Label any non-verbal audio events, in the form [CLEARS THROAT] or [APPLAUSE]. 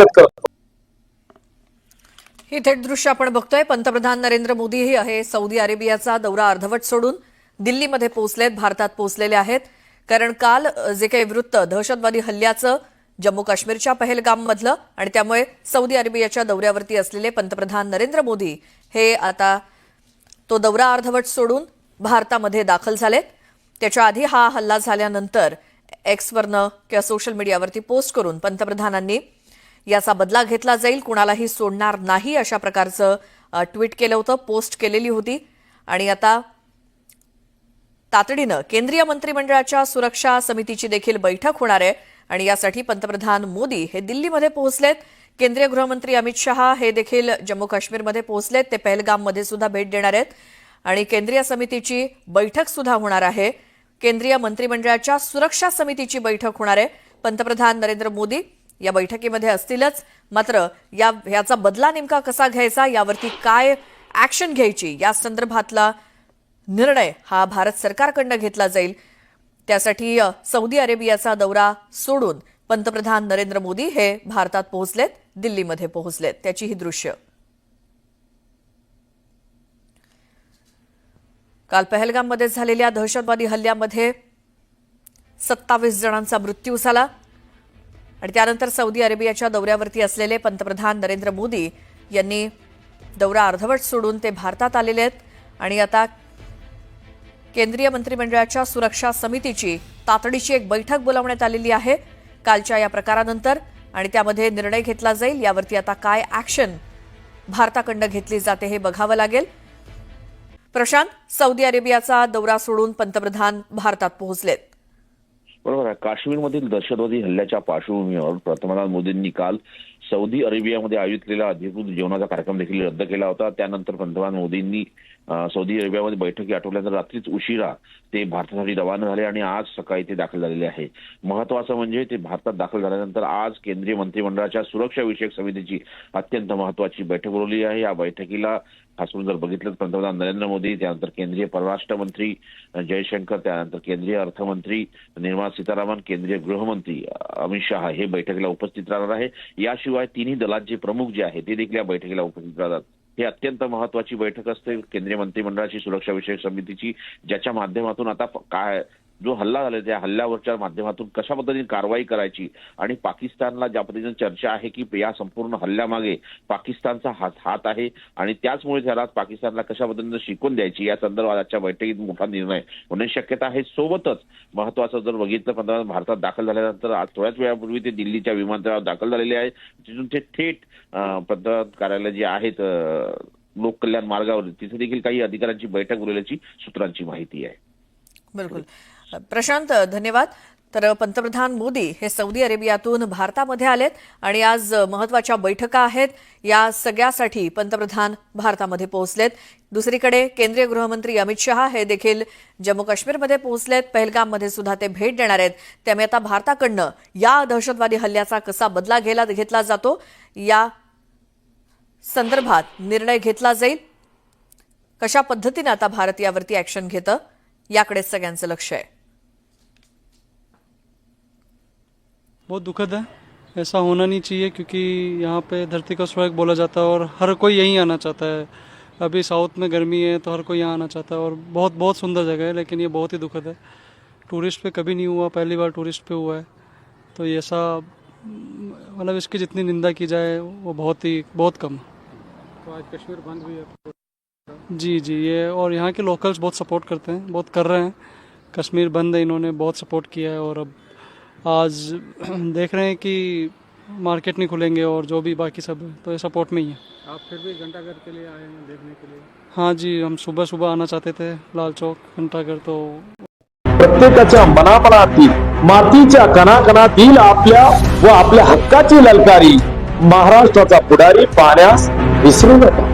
स्वागत करतो. ही थेट दृश्य आपण बघतोय. पंतप्रधान नरेंद्र मोदीही आहे. सौदी अरेबियाचा दौरा अर्धवट सोडून दिल्लीमध्ये पोहोचलेत. भारतात पोहोचलेले आहेत. कारण काल जे काही वृत्त दहशतवादी हल्ल्याचं जम्मू काश्मीरच्या पहलगाममधलं आणि त्यामुळे सौदी अरेबियाच्या दौऱ्यावरती असलेले पंतप्रधान नरेंद्र मोदी हे आता तो दौरा अर्धवट सोडून भारतामध्ये दाखल झालेत. त्याच्या आधी हा हल्ला झाल्यानंतर एक्सवरनं किंवा सोशल मीडियावरती पोस्ट करून पंतप्रधानांनी याचा बदला घेतला जाईल कुणालाही सोडणार नाही अशा प्रकारचं ट्विट केलं होतं पोस्ट केलेली होती. आणि आता तातडीनं केंद्रीय मंत्रिमंडळाच्या सुरक्षा समितीची देखील बैठक होणार आहे. आणि यासाठी पंतप्रधान मोदी हे दिल्लीमध्ये पोहोचलेत. केंद्रीय गृहमंत्री अमित शहा हे देखील जम्मू काश्मीरमध्ये पोहोचलेत. ते पहलगाममध्ये सुद्धा भेट देणार आहेत. आणि केंद्रीय समितीची बैठक सुद्धा होणार आहे. केंद्रीय मंत्रिमंडळाच्या सुरक्षा समितीची बैठक होणार आहे. पंतप्रधान नरेंद्र मोदी या बैठकीमध्ये असतीलच. मात्र या याचा बदला नेमका कसा घ्यायचा? यावरती काय ऍक्शन घ्यायची? या संदर्भातला निर्णय हा भारत सरकारकडनं घेतला जाईल. त्यासाठी सौदी अरेबियाचा दौरा सोडून पंतप्रधान नरेंद्र मोदी हे भारतात पोहोचलेत दिल्लीमध्ये पोहोचलेत. त्याची ही दृश्य. काल पहलगाममध्ये झालेल्या दहशतवादी हल्ल्यामध्ये सत्तावीस जणांचा मृत्यू झाला. आणि त्यानंतर सौदी अरेबियाच्या दौऱ्यावरती असलेले पंतप्रधान नरेंद्र मोदी यांनी दौरा अर्धवट सोडून ते भारतात आलेले आहेत. आणि आता केंद्रीय मंत्रिमंडळाच्या सुरक्षा समितीची तातडीची एक बैठक बोलावण्यात आलेली आहे. कालच्या या प्रकारानंतर आणि त्यामध्ये निर्णय घेतला जाईल. यावरती आता काय ऍक्शन भारताकडनं घेतली जाते हे बघावं लागेल. प्रशांत सौदी अरेबियाचा दौरा सोडून पंतप्रधान भारतात पोहोचलेत. बरोबर आहे. काश्मीरमधील दहशतवादी हल्ल्याच्या पार्श्वभूमीवर पंतप्रधान मोदींनी काल सौदी अरेबियामध्ये आयोजित केलेला अधिकृत जेवणाचा कार्यक्रम देखील रद्द केला होता. त्यानंतर पंतप्रधान मोदींनी सौदी अरेबियामध्ये बैठकी आठवल्यानंतर रात्रीच उशिरा ते भारतासाठी रवाना झाले आणि आज सकाळी ते दाखल झालेले आहे. महत्वाचं म्हणजे ते भारतात दाखल झाल्यानंतर आज केंद्रीय मंत्रिमंडळाच्या सुरक्षाविषयक समितीची अत्यंत महत्वाची बैठक बोलवली आहे. या बैठकीला खास करून जर बघितलं पंतप्रधान नरेंद्र मोदी त्यानंतर केंद्रीय परराष्ट्र मंत्री जयशंकर त्यानंतर केंद्रीय अर्थमंत्री निर्मला सीतारामन केंद्रीय गृहमंत्री अमित शहा हे बैठकीला उपस्थित राहणार आहे. याशिवाय तिन्ही दलांचे प्रमुख जे आहेत ते देखील या बैठकीला उपस्थित राहतात. ही अत्यंत महत्वाची बैठक असते. केंद्रीय मंत्रिमंडळाची सुरक्षा विषयक समितीची ज्याच्या माध्यमातून आता काय जो हल्ला झाला त्या हल्ल्यावरच्या माध्यमातून कशा पद्धतीने कारवाई करायची? आणि पाकिस्तानला ज्या पद्धतीने चर्चा आहे की या संपूर्ण हल्ल्यामागे पाकिस्तानचा हात हात आहे आणि त्याचमुळे जरा पाकिस्तानला कशा पद्धतीने शिकून द्यायची या संदर्भात आजच्या बैठकीत मोठा निर्णय होण्याची शक्यता आहे. सोबतच महत्वाचं जर बघितलं पंतप्रधान भारतात दाखल झाल्यानंतर आज थोड्याच वेळापूर्वी ते दिल्लीच्या विमानतळावर दाखल झालेले आहे. तिथून ते थेट पंतप्रधान कार्यालय जे आहेत लोककल्याण मार्गावर तिथे देखील काही अधिकाऱ्यांची बैठक बोलवल्याची सूत्रांची माहिती आहे. बिलकुल. प्रशांत धन्यवाद. तर पंतप्रधान मोदी हे सौदी अरेबियातून भारतामध्ये आलेत आणि आज महत्त्वाच्या बैठका आहेत. या सगळ्यासाठी पंतप्रधान भारतामध्ये पोहोचलेत. दुसरीकडे केंद्रीय गृहमंत्री अमित शहा हे देखील जम्मू काश्मीरमध्ये पोहोचलेत. पहलगाममध्ये सुद्धा ते भेट देणार आहेत. त्यामुळे आता भारताकडनं या दहशतवादी हल्ल्याचा कसा बदला घेला घेतला जातो या संदर्भात निर्णय घेतला जाईल. कशा पद्धतीनं आता भारत यावरती ऍक्शन घेतं याकडे सगळ्यांचं लक्ष आहे. बहुत दुखद है। ऐसा होना नहीं चाहिए क्योंकि यहाँ पे धरती का स्वर्ग बोला जाता है और हर कोई यहीं आना चाहता है। अभी साउथ में गर्मी है तो हर कोई यहाँ आना चाहता है और बहुत बहुत सुंदर जगह है लेकिन ये बहुत ही दुखद है। टूरिस्ट पे कभी नहीं हुआ पहली बार टूरिस्ट पे हुआ है। तो ये ऐसा मतलब इसकी जितनी निंदा की जाए वो बहुत ही बहुत कम तो आज कश्मीर बंद भी है। जी जी ये और यहाँ के लोकल्स बहुत सपोर्ट करते हैं बहुत कर रहे हैं। कश्मीर बंद है इन्होंने बहुत सपोर्ट किया है और अब आज [CLEARS THROAT] देख रहे हैं कि मार्केट नहीं खुलेंगे और जो भी बाकी सब तो ये सपोर्ट में ही है। आप फिर भी घंटाघर के लिए आए हैं देखने के लिए? हाँ जी हम सुबह सुबह आना चाहते थे लाल चौक घंटाघर तो प्रत्येकाच्या मनामनातील मातीच्या कणाकणातील आपल्या व आपल्या हक्काची ललकारी महाराष्ट्राचा पुढारी विसरू नका.